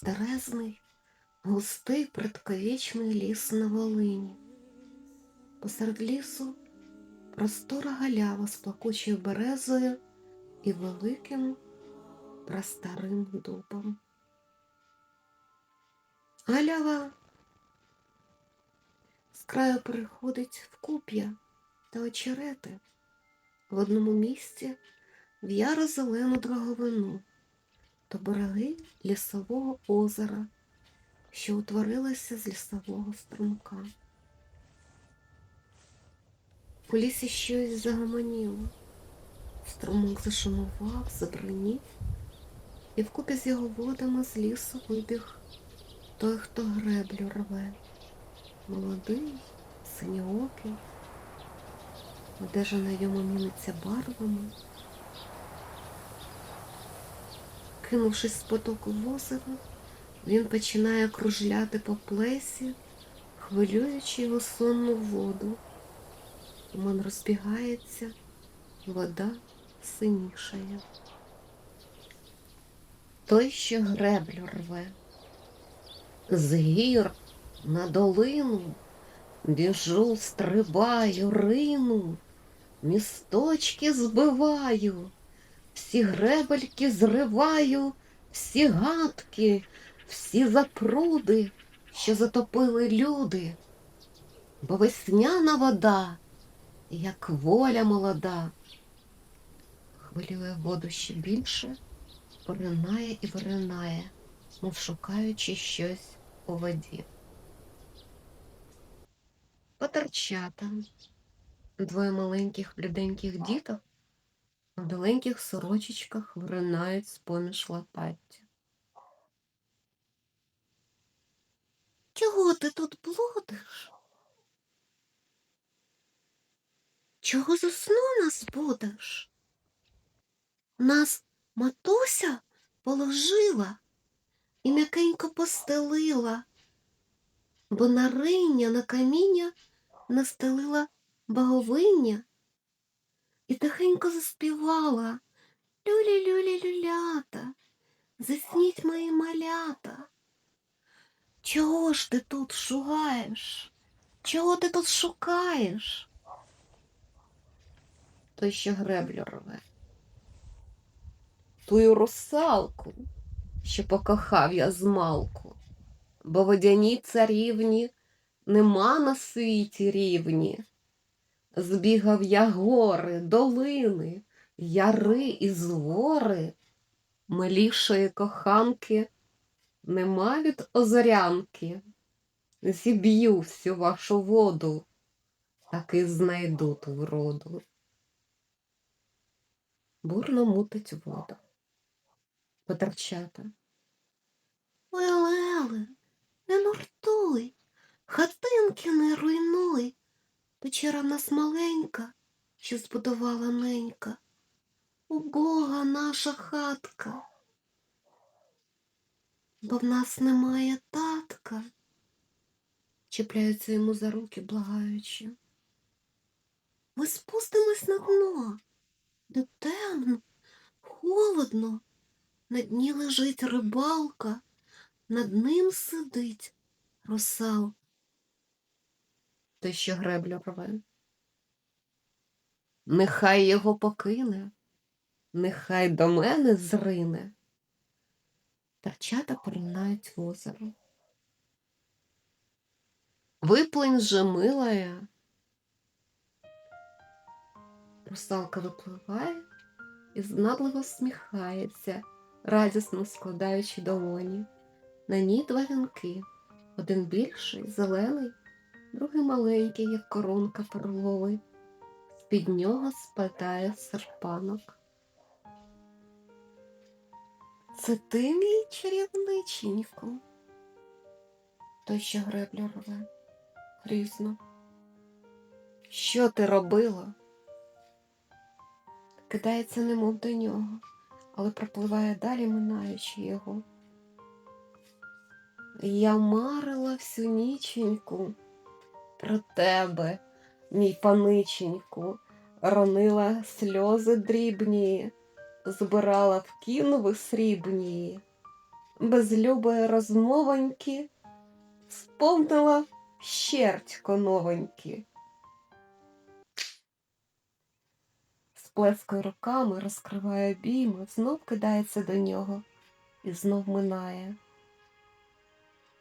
старезний, густий предковічний ліс на Волині. Посеред лісу простора галява з плакучою березою і великим прастарим дубом. Галява з краю переходить в куп'я та очерети в одному місці в яро зелену драговину то береги лісового озера, що утворилося з лісового струмка. У лісі щось загомоніло. Струмок зашумував, забринів, і вкупі з його водами з лісу вибіг той, хто греблю рве. Молодий, синьоокий, одежа на йому міниться барвами. Кинувшись з потоку в озеро, він починає кружляти по плесі, хвилюючи його сонну воду. Туман розбігається, вода синішає. Той, що греблю рве, з гір на долину біжу, стрибаю, рину, місточки збиваю, всі гребельки зриваю, всі гадки, всі запруди, що затопили люди, бо весняна вода, як воля молода, хвилює воду ще більше, поринає і виринає, мов шукаючи щось у воді. Потерчата, двоє маленьких бліденьких діток в біленьких сорочечках виринають з-поміж лопаття. Чого ти тут блудиш? Чого за сну нас будеш? Нас матуся положила і м'якенько постелила, бо на риння на каміння настелила боговиння і тихенько заспівала Люлі-люлі люлята, засніть мої малята. Чого ж ти тут шугаєш? Чого ти тут шукаєш? Той що греблю рве. Тую русалку, що покохав я змалку, бо водяні царівні нема на світі рівні. Збігав я гори, долини, яри і звори, милішої коханки нема від озорянки. Зіб'ю всю вашу воду, таки знайду ту вроду. Бурно мутить вода. Потерчата. Ой, Леле, не нуртуй, хатинки не руйнуй. Печера в нас маленька, що збудувала ненька. Убога наша хатка. Бо в нас немає татка. Чіпляються йому за руки, благаючи. Ми спустимось на дно, де темно, холодно. На дні лежить рибалка, над ним сидить русал. Той, що греблю рве. Нехай його покине, нехай до мене зрине. Тарчата поринають в озеро. Виплинь же, милая. Русалка випливає і знадливо сміхається, радісно складаючи долоні. На ній два вінки, один більший, зелений, другий маленький, як коронка перловий. З-під нього спадає серпанок. Це ти, мій чарівниченько? Той, що греблю рве, грізно. Що ти робила? Кидається немов до нього, але пропливає далі, минаючи його. Я марила всю ніченьку про тебе, мій паниченьку, ронила сльози дрібні, збирала в кінви срібні, без любої розмовоньки, сповнила щертько новенькі. Сплескує руками, розкриває обійми, знов кидається до нього і знов минає.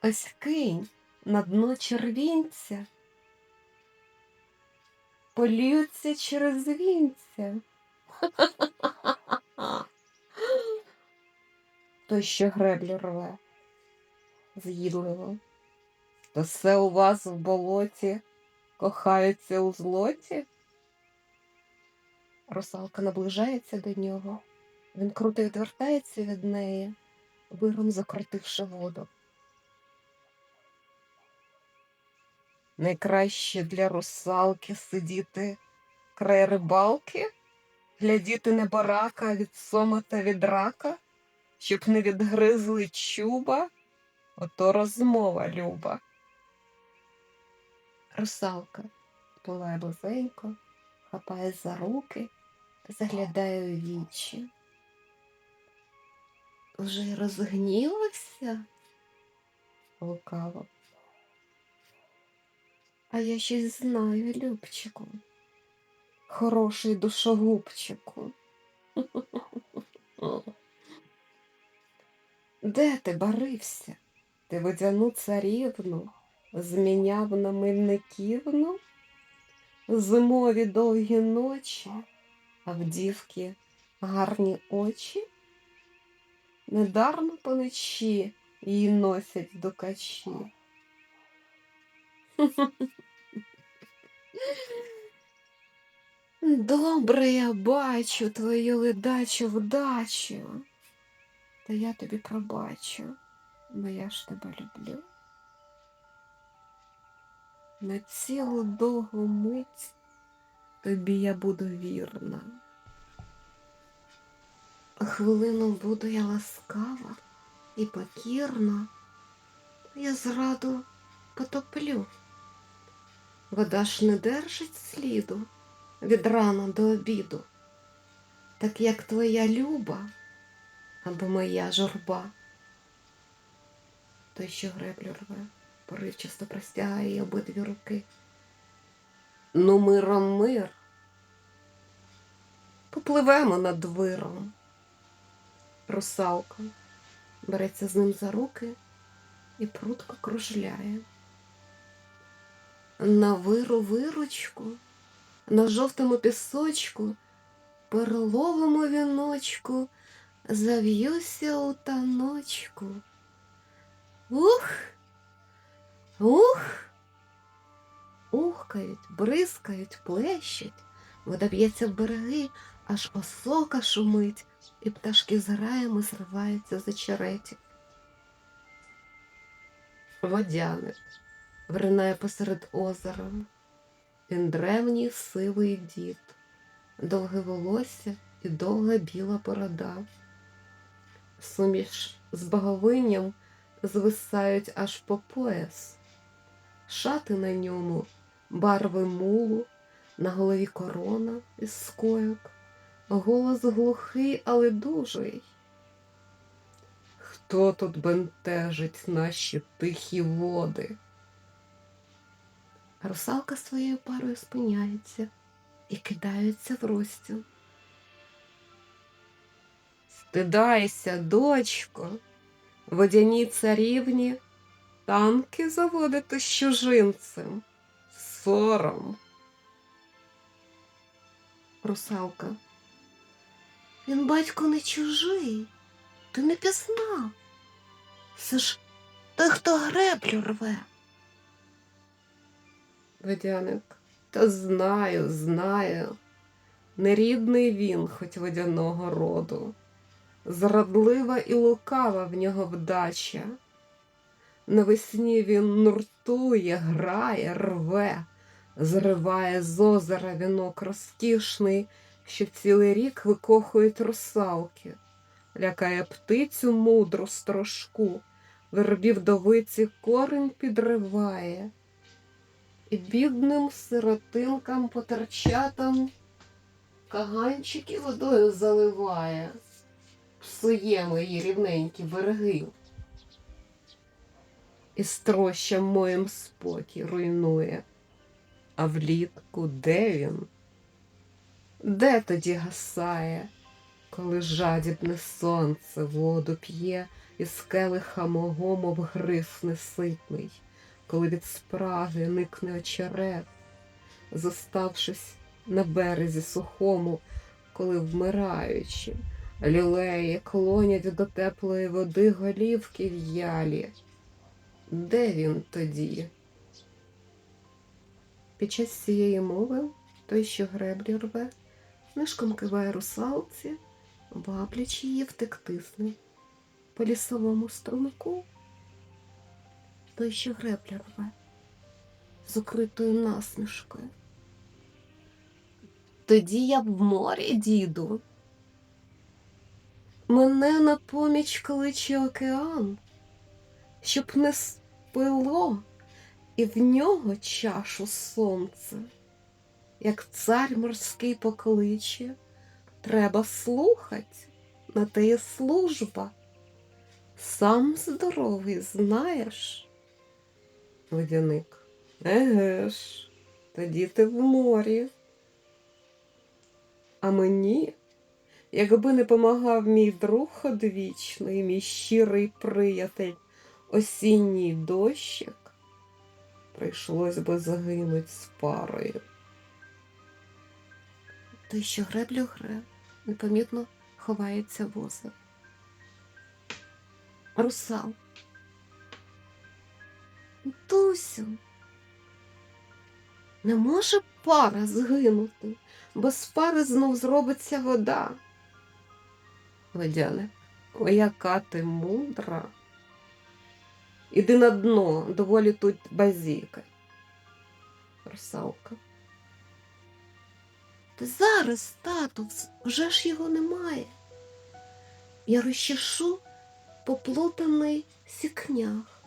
Ось кинь на дно червінця, полються через вінця. Той, що греблі рве, з'їдливо. То все у вас в болоті кохаються у злоті? Русалка наближається до нього. Він круто відвертається від неї, виром закрутивши воду. Найкраще для русалки сидіти край рибалки, глядіти не барака від сома та від рака, щоб не відгризли чуба, ото розмова люба. Русалка впливає близенько, хапає за руки, заглядає у вічі. Вже й розгнівався лукаво. А я щось знаю, Любчику, хороший душогубчику. Де ти барився? Ти водяну царівну зміняв на мельниківну? Зимові довгі ночі, а в дівки гарні очі? Недарно поночі її носять до качі. Добре, я бачу твою ледачу вдачу, та я тобі пробачу, бо я ж тебе люблю. На цілу довгу мить тобі я буду вірна. Хвилину буду я ласкава і покірна, я зраду потоплю. Вода ж не держить сліду від рана до обіду, так як твоя люба або моя журба. Той, що греблю рве, поривчасто простягає обидві руки. Ну, миром мир. Попливемо над виром. Русалка береться з ним за руки і прутко кружляє. На виру виручку, на жовтому пісочку, перловому віночку зав'юся у таночку. Ух, ух, ухкають, бризкають, плещуть, вода б'ється в береги, аж осока шумить, і пташки з граями зриваються за череті. Водяник вринає посеред озера. Він древній сивий дід, довге волосся і довга біла борода. Суміш з боговинням звисають аж по пояс, шати на ньому, барви мулу, на голові корона із скоїк, голос глухий, але дужий. Хто тут бентежить наші тихі води? Русалка своєю парою спиняється і кидається в розстіл. Стидайся, дочко, водяні царівні, танки заводити з чужинцем. Сором. Русалка. Він батько не чужий, ти не пізнав. Це ж той, хто греблю рве. Водяник. Та знаю, знаю. Нерідний він, хоч водяного роду. Зрадлива і лукава в нього вдача. Навесні він нуртує, грає, рве, зриває з озера вінок розкішний, що цілий рік викохують русалки, лякає птицю мудру строжку, вербів довиці корень підриває і бідним сиротинкам потерчатам каганчики водою заливає, псує мої рівненькі береги. і строщам моїм спокій руйнує. А влітку де він? Де тоді гасає, коли жадібне сонце воду п'є і з келиха мого, мов гриф неситний, коли від спраги никне очерет, зоставшись на березі сухому, коли вмираючи, лілеї клонять до теплої води голівки в'ялі. Де він тоді? Під час цієї мови той, що греблі рве, нишком киває русалці, ваблячи її втекти ним по лісовому струмку. Той, що греблі рве, з укритою насмішкою. Тоді я в морі, діду. Мене на поміч кличе океан, щоб не спило і в нього чашу сонце. Як цар морський покличе, треба слухать, на те є служба. Сам здоровий, знаєш. Водяник. Еге ж, тоді ти в морі. А мені, якби не помагав мій друг одвічний, мій щирий приятель, осінній дощик, прийшлось би загинуть з парою. Той, що греблю гре, непомітно ховається в. Русал. Тусю. Не може пара згинути, без пари знов зробиться вода. Водяне, о, яка ти мудра. Іди на дно, доволі тут базікай. Русалка. Ти зараз, тату, вже ж його немає. Я розчешу поплутаний сікнях,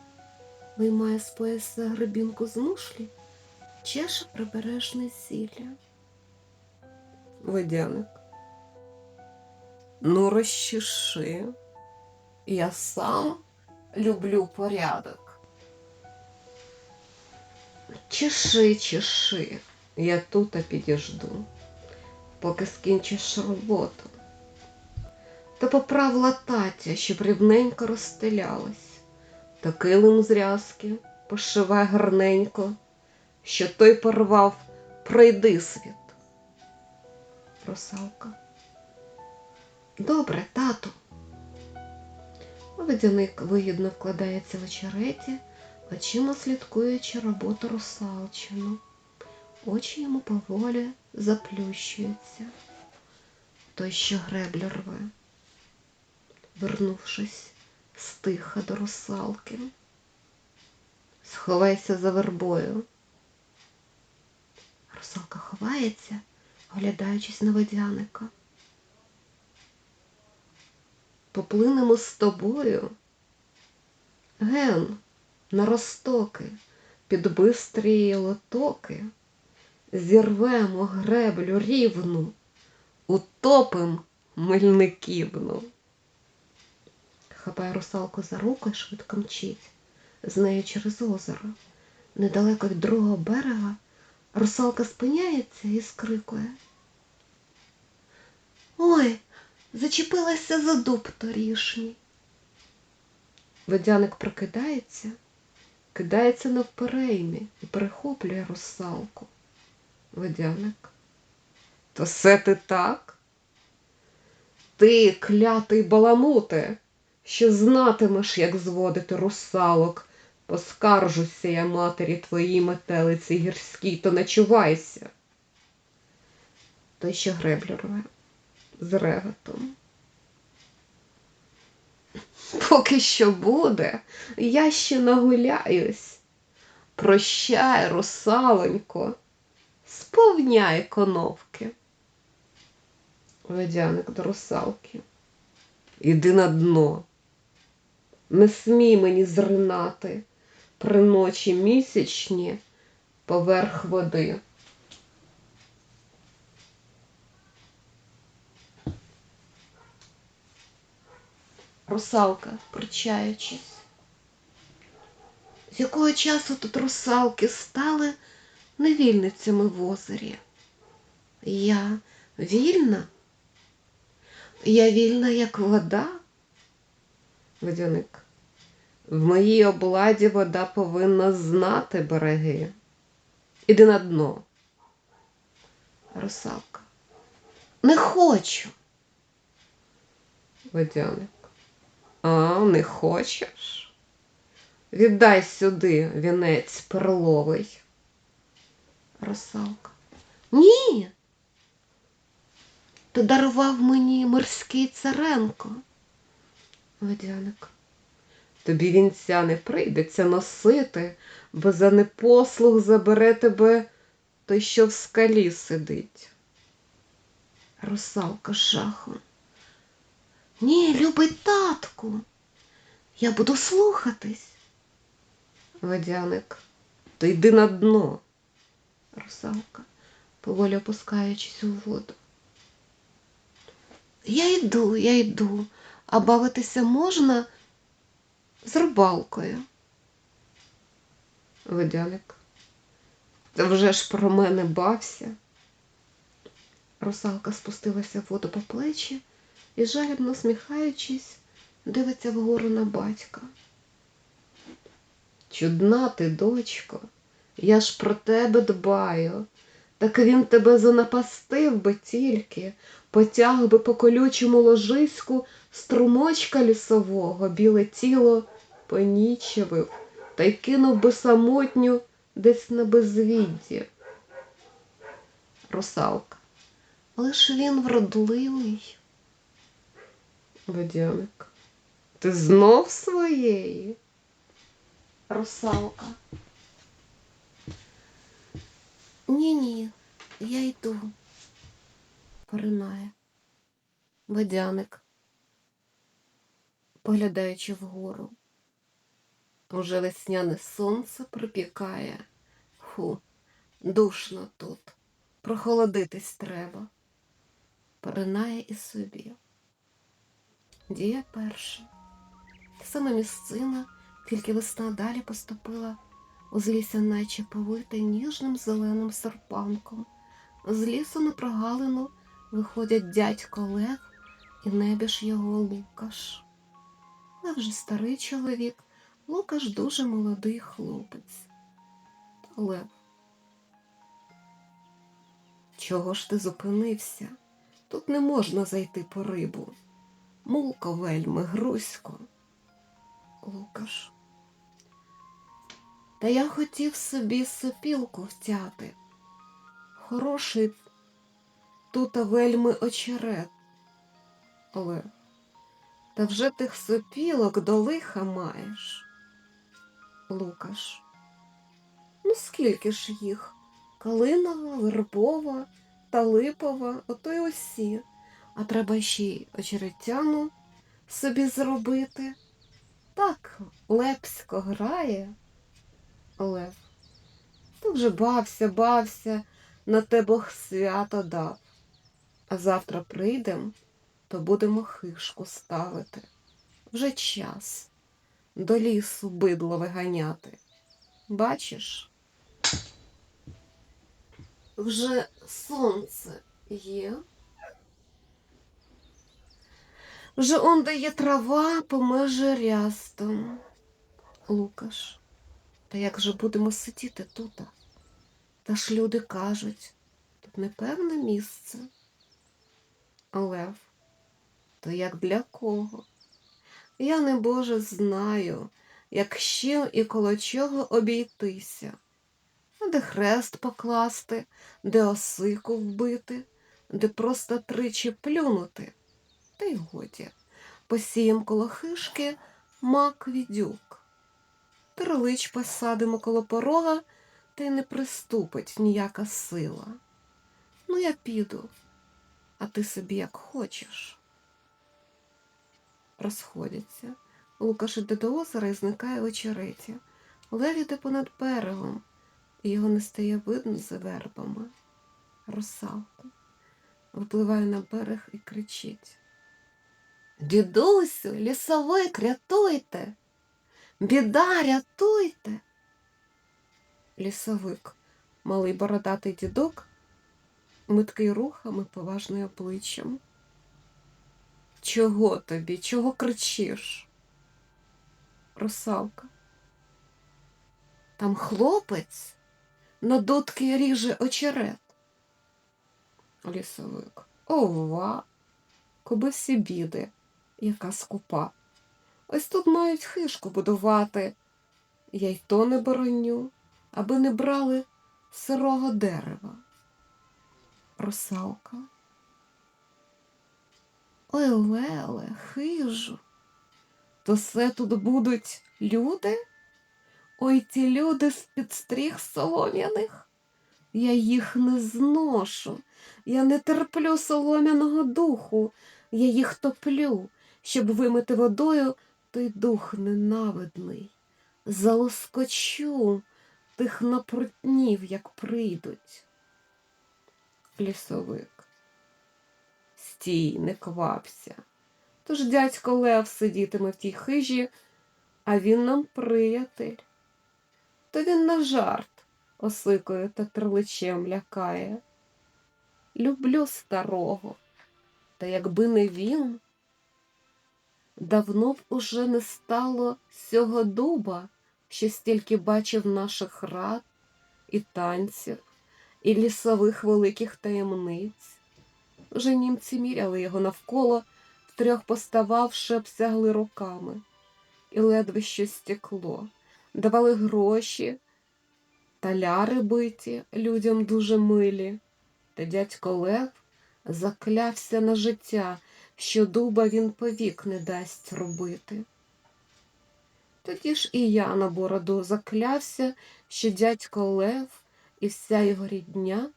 виймає з пояса гребінку з мушлі, чеше прибережне зілля. Водяник. Ну, розчеши. Я сам люблю порядок. Чеши, чеши, я тут підожду, поки скінчиш роботу. Та поправ латаття, щоб рівненько розстелялась, та килим з рязки пошивай гарненько, що той порвав, пройди світ. Русалка. Добре, тату. Водяник вигідно вкладається в очереті, очима слідкуючи роботу русалчину. Очі йому поволі заплющуються. Той, що греблю рве, вернувшись стиха до русалки. Сховайся за вербою. Русалка ховається, оглядаючись на водяника. Поплинемо з тобою. Ген, на ростоки, під бистрії лотоки, зірвемо греблю рівну, утопим мельниківну. Хапає русалку за руку і швидко мчить, з нею через озеро. Недалеко від другого берега русалка спиняється і скрикує. Ой, зачепилася за дуб торішній. Водяник прокидається, кидається навпереймі і перехоплює русалку. Водяник. То все ти так? Ти, клятий баламуте, що знатимеш, як зводити русалок. Поскаржуся я матері твоїй метелиці гірській, то начувайся. Той ще греблю рве з реготом. Поки що буде, я ще нагуляюсь. Прощай, русалонько, сповняй коновки. Водяник до русалки. Іди на дно. Не смій мені зринати при ночі місячні поверх води. Русалка, причаючись. з якого часу тут русалки стали невільницями в озері? Я вільна? Я вільна, як вода? Водяник. В моїй обладі вода повинна знати береги. Іди на дно. Русалка. Не хочу. Водяник. А, не хочеш? Віддай сюди вінець перловий. Русалка. Ні. Ти дарував мені морський царенко. Водяник. Тобі вінця не прийдеться носити, бо за непослух забере тебе той, що в скалі сидить. Русалка жахом. Ні, любий татку, я буду слухатись. Водяник, то йди на дно. Русалка, поволі опускаючись у воду. Я йду, я йду, а бавитися можна з рибалкою. Водяник. Та вже ж про мене бався. Русалка спустилася в воду по плечі і, жалібно сміхаючись, дивиться вгору на батька. Чудна ти, дочко, я ж про тебе дбаю. Так він тебе занапастив би тільки, потяг би по колючому ложиську струмочка лісового, біле тіло понічевив та й кинув би самотню десь на безвідді. Русалка. Але ж він вродливий. Водяник. Ти знов своєї? Русалка. Ні-ні, я йду. Поринає. Водяник, поглядаючи вгору. Уже весняне сонце припікає. Фу, душно тут. Прохолодитись треба. Поринає і собі. Дія перша. Та сама місцина, тільки весна далі поступила, узлісся наче повита ніжним зеленим серпанком. З лісу на прогалину виходять дядько Лев і небіж його Лукаш. Лев вже старий чоловік, Лукаш дуже молодий хлопець. Лев. Чого ж ти зупинився? Тут не можна зайти по рибу. Мулко вельми, грузько. Лукаш. Та я хотів собі сопілку втяти. Хороший тут вельми очерет. Олег. Та вже тих сопілок до лиха маєш. Лукаш. Ну, скільки ж їх? Калинова, вербова та липова, ото й усі. А треба ще й очеретяну собі зробити. Так лепсько грає. Лев. Ти вже бався, бався, на те Бог свято дав. А завтра прийдем, то будемо хишку ставити. Вже час до лісу бидло виганяти. Бачиш? Вже сонце є. Вже он де є трава помеже рястом. Лукаш, та як же будемо сидіти тут? Та ж люди кажуть, тут непевне місце. Лев, то як для кого? Я, не Боже, знаю, як ще і коло чого обійтися, де хрест покласти, де осику вбити, де просто тричі плюнути. Та й годі, посієм коло хишки мак відюк. Тролич посадимо коло порога, та й не приступить ніяка сила. Ну, я піду, а ти собі як хочеш. Розходяться. Лукаш іде до озера і зникає в очереті. Лев іде понад берегом, і його не стає видно за вербами. Русалка випливає на берег і кричить. Дідусю, лісовик, рятуйте. Біда, рятуйте. Лісовик, малий бородатий дідок, миткий рухами, поважний обличчям. Чого тобі? Чого кричиш? Русалка. Там хлопець на дотки ріже очерет. Лісовик. Ова, коби всі біди, яка скупа. Ось тут мають хишку будувати. Я й то не бороню, аби не брали сирого дерева. Русалка. Леле, хижу. То все тут будуть люди? Ой, ті люди з-під стріх солом'яних. Я їх не зношу, я не терплю солом'яного духу, я їх топлю, щоб вимити водою той дух ненавидний. Залоскочу тих напрутнів, як прийдуть. Лісовик. Стій, не квапся. Тож дядько Лев сидітиме в тій хижі, а він нам приятель. То він на жарт осикою та терличем лякає. Люблю старого, та якби не він, давно б уже не стало сього дуба, що стільки бачив наших рад і танців, і лісових великих таємниць. Вже німці міряли його навколо, втрьох постававши, обсягли руками, і ледве що стекло, давали гроші, таляри биті людям дуже милі. Та дядько Лев заклявся на життя, що дуба він повік не дасть робити. Тоді ж і я на бороду заклявся, що дядько Лев і вся його рідня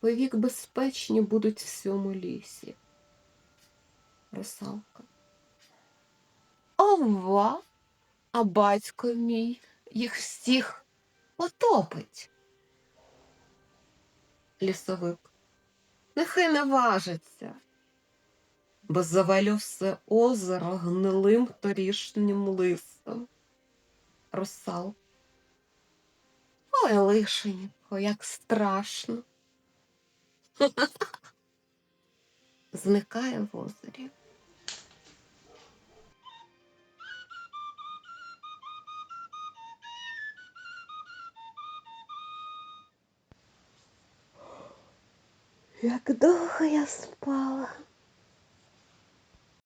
повік безпечні будуть в цьому лісі. Русалка. Ова, а батько мій їх всіх потопить. Лісовик. Нехай не важиться, бо завалю все озеро гнилим торішнім листом. Русал. Ой, лишенько, як страшно. Зникає в озері. Як довго я спала.